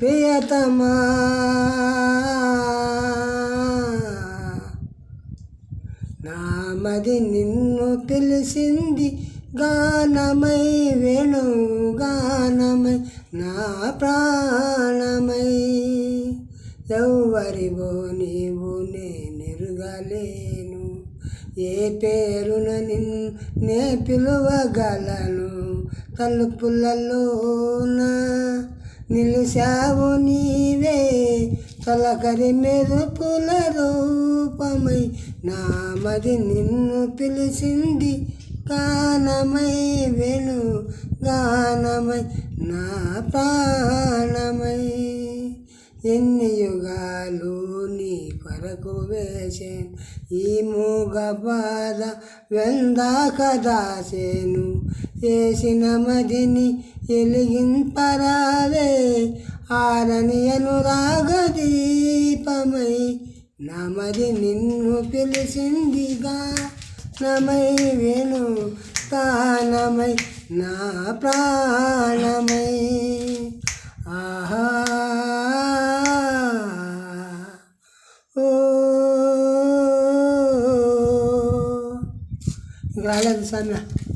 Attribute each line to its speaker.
Speaker 1: ప్రియతమా. నామది నిన్ను తెలిసింది గానమై వేణు గానమై నా ప్రాణమై. ఎవ్వరివో నీవు నేనెరుగలేను ఏ పేరున నిన్ను నే పిలువగలను తలుపులలోనా నిలిశావు నీవే తొలకరి మెరుపుల రూపమై నామది నిన్ను పిలిచింది గానమై వెను గానమై నా ప్రాణమై. ఎన్ని యుగాలు నీ కొరకు వేసేను. ఈ మూగ బాధ వెందాక దాసేను. చేసిన మదిని ఎలిగింపరాలే ఆరని అనురాగ దీపమై నమది నిన్ను పిలిచిందిగా నమై వేణు. తానమై నా ప్రాణమై Kakak.